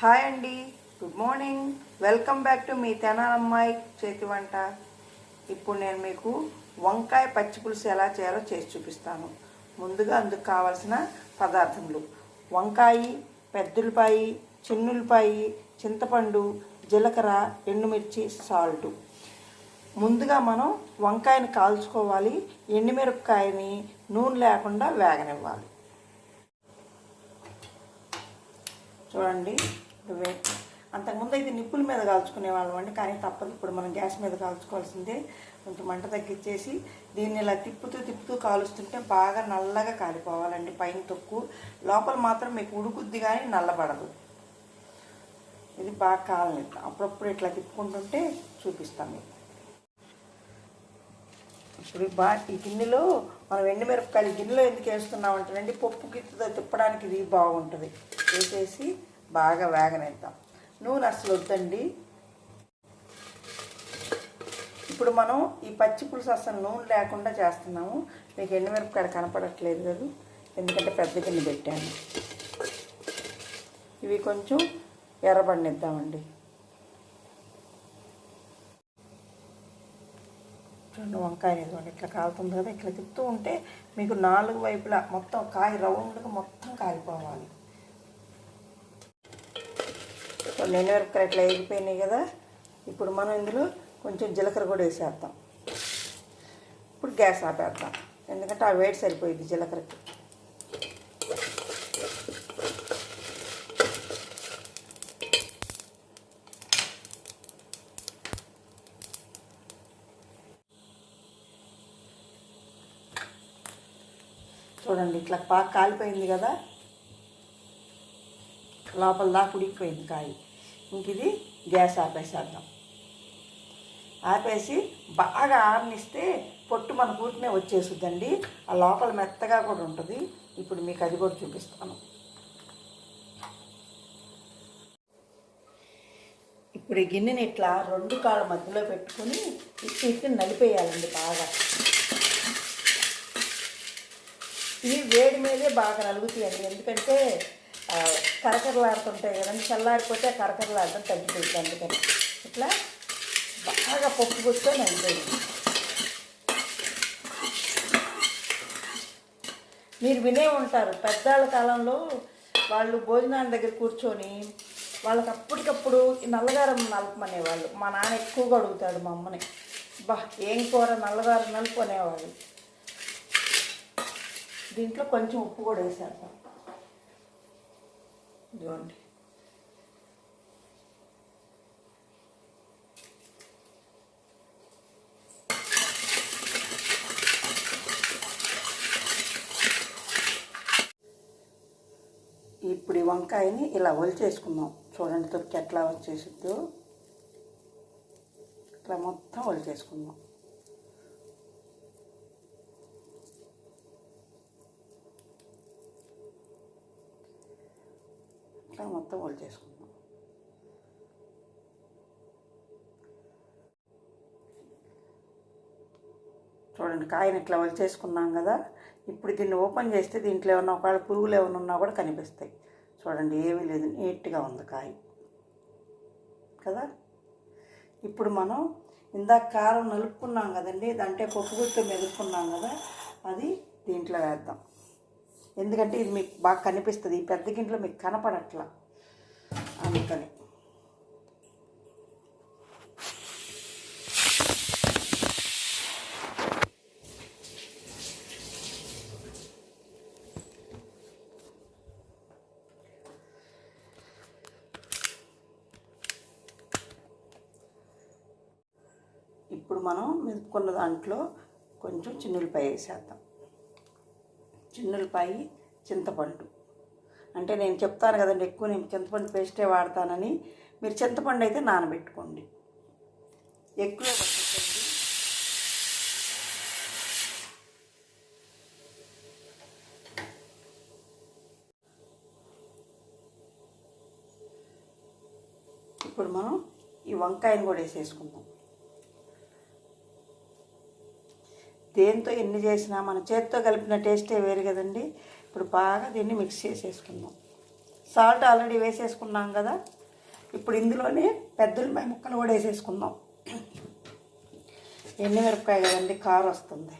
Hi అండి. Good morning. Welcome back to మీ తెనాలమ్మాయి చేతి వంట. ఇప్పుడు నేను మీకు వంకాయ పచ్చి పులుసు ఎలా చేయాలో చేసి చూపిస్తాను. ముందుగా అందుకు కావాల్సిన పదార్థములు. వంకాయ పెద్దలపాయి చిన్నులపాయి చింతపండు జీలకర్ర ఎండుమిర్చి సాల్టు. ముందుగా మనం వంకాయని కాల్చుకోవాలి. ఎండుమిరపకాయని నూనె లేకుండా వేగనివ్వాలి. చూడండి. ఇవే అంతకుముందు అయితే నిప్పుల మీద కాల్చుకునే వాళ్ళం అండి. కానీ తప్పదు. ఇప్పుడు మనం గ్యాస్ మీద కాల్చుకోవాల్సిందే. కొంచెం మంట తగ్గించేసి దీన్ని ఇలా తిప్పుతూ తిప్పుతూ కాలుస్తుంటే బాగా నల్లగా కాలిపోవాలండి. పైన తొక్కు. లోపల మాత్రం మీకు ఉడుకుద్ది కానీ నల్లబడదు. ఇది బాగా కాలని. అప్పుడప్పుడు ఇట్లా తిప్పుకుంటుంటే చూపిస్తాం మీకు. ఇప్పుడు బాగా బా ఈ గిన్నెలో మనం ఎండుమిరపకాయలు గిన్నెలో ఎందుకు వేస్తున్నాం అంటేనండి పప్పు గిత్తుతో తిప్పడానికి ఇది బాగుంటుంది. వేసేసి బాగా వేగనిద్దాం. నూనె అసలు వద్దండి. ఇప్పుడు మనం ఈ పచ్చి పులుసు అసలు నూనె లేకుండా చేస్తున్నాము. మీకు ఎండుమిరపకాయలు కనపడట్లేదు కదా. ఎందుకంటే పెద్ద గిన్నె పెట్టాను. ఇవి కొంచెం ఎర్రబడినిద్దామండి. రెండు వంకాయ ఇదిగోండి ఇట్లా కాలుతుంది కదా. ఇట్లా తిప్పుతూ ఉంటే మీకు నాలుగు వైపులా మొత్తం కాయ రౌండ్గా మొత్తం కాలిపోవాలి. చూడండి ఎండుమిరపకాయ ఇట్లా ఎగిపోయినాయి కదా. ఇప్పుడు మనం ఇందులో కొంచెం జీలకర్ర కూడా వేసేద్దాం. ఇప్పుడు గ్యాస్ ఆపేద్దాం. ఎందుకంటే ఆ వేడి సరిపోయింది జీలకర్రకి. చూడండి ఇట్లా బాగా కాలిపోయింది కదా. లోపల దాకా ఉడికిపోయింది కాయ. ఇంక ఇది గ్యాస్ ఆపేసేద్దాం. ఆపేసి బాగా ఆరనిస్తే పొట్టు మన కూటినే వచ్చేస్తుందండి ఆ లోపల మెత్తగా కూడా ఉంటుంది. ఇప్పుడు మీకు అది కూడా చూపిస్తాను. ఇప్పుడు ఈ గిన్నెని ఇట్లా రెండు కాళ్ళ మధ్యలో పెట్టుకొని ఇట్టి ఇట్టి నలిపేయాలండి బాగా. ఇవి వేడి మీదే బాగా నలుగుతాయండి. ఎందుకంటే కరకరలాడుతుంటాయి కదండి. చల్లారిపోతే కరకరలాడటం తగ్గిపోతుంది అందుకని. ఇట్లా బాగా పప్పు కూర్చొని అయిపోయింది మీరు వినే ఉంటారు. పెద్దాళ్ళ కాలంలో వాళ్ళు భోజనాల దగ్గర కూర్చొని వాళ్ళకి అప్పటికప్పుడు నల్లగారం నలపమనేవాళ్ళు. మా నాన్న ఎక్కువగా అడుగుతాడు మా అమ్మని. బా ఏం కూర? నల్లగారం నలుపు అనేవాళ్ళు. దీంట్లో కొంచెం ఉప్పు కూడా వేసేద్దాం ఇదిగోండి. ఇప్పుడు ఈ వంకాయని ఇలా ఒలిచేసుకుందాం చూడండి తొక్కి ఎట్లా వచ్చేసిద్దో. ఇట్లా మొత్తం ఒలిచేసుకుందాం ఇట్లా మొత్తం ఒలిచేసుకుందాం చూడండి కాయని ఇట్లా ఒలిచేసుకున్నాం కదా ఇప్పుడు దీన్ని ఓపెన్ చేస్తే దీంట్లో ఏమన్నా ఒకవేళ పురుగులు ఏమైనా ఉన్నా కూడా కనిపిస్తాయి. చూడండి ఏమీ లేదు నీట్గా ఉంది కాయ. కదా? ఇప్పుడు మనం ఇందాక కారం నలుపుకున్నాం కదండి అంటే పప్పు గుర్తు మెదుపుకున్నాం కదా అది దీంట్లో వేద్దాం. ఎందుకంటే ఇది మీకు బాగా కనిపిస్తుంది. ఈ పెద్ద గింట్లో మీకు కనపడట్లా. అందుకని. ఇప్పుడు మనం మెదుపుకున్న దాంట్లో కొంచెం చిన్నులపాయ వేసేద్దాం. చిన్నులపాయి చింతపండు. అంటే నేను చెప్తాను కదండి ఎక్కువ నేను చింతపండు పేస్టే వాడతానని. మీరు చింతపండు అయితే నానబెట్టుకోండి. ఎక్కువ ఇప్పుడు మనం ఈ వంకాయని కూడా వేసేసుకుందాం. దేంతో ఎన్ని చేసినా మన చేత్తో కలిపిన టేస్టే వేరు కదండి. ఇప్పుడు బాగా దీన్ని మిక్స్ చేసేసుకుందాం. సాల్ట్ ఆల్రెడీ వేసేసుకున్నాం కదా? ఇప్పుడు ఇందులోనే పెద్దలపాయ ముక్కలు కూడా వేసేసుకుందాం. ఎండుమిరపకాయ కదండి? కార వస్తుంది.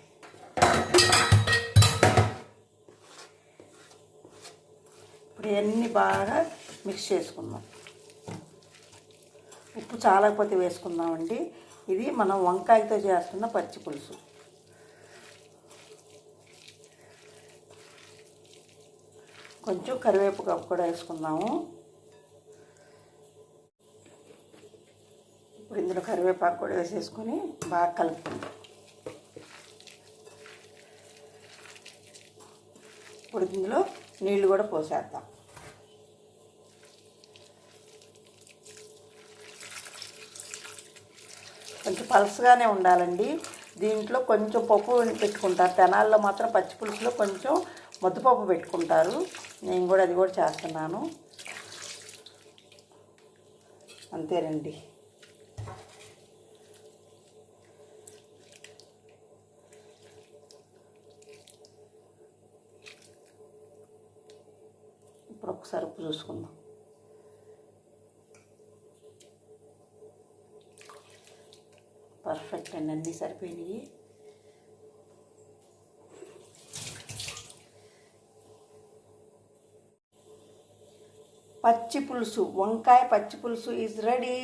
ఇప్పుడు ఇవన్నీ బాగా మిక్స్ చేసుకుందాం. ఉప్పు చాలకపోతే వేసుకుందామండి. ఇది మనం వంకాయతో చేస్తున్న పచ్చి పులుసు. కొంచెం కరివేపాకు కూడా వేసుకుందాము. ఇప్పుడు ఇందులో కరివేపాకు కూడా వేసేసుకొని బాగా కలుపుకుందాం. ఇప్పుడు ఇందులో నీళ్ళు కూడా పోసేద్దాం. కొంచెం పలసగానే ఉండాలండి. దీంట్లో కొంచెం పప్పు పెట్టుకుంటారు. తెనాల్లో మాత్రం పచ్చి పులుసులో కొంచెం ముద్దపప్పు పెట్టుకుంటారు. నేను కూడా అది కూడా చేస్తున్నాను. అంతేనండి. ఇప్పుడు ఒకసారి ఉప్పు చూసుకుందాం. పర్ఫెక్ట్ అండి అన్నీ సరిపోయినాయి. పచ్చి పులుసు వంకాయ పచ్చి పులుసు ఈజ్ రెడీ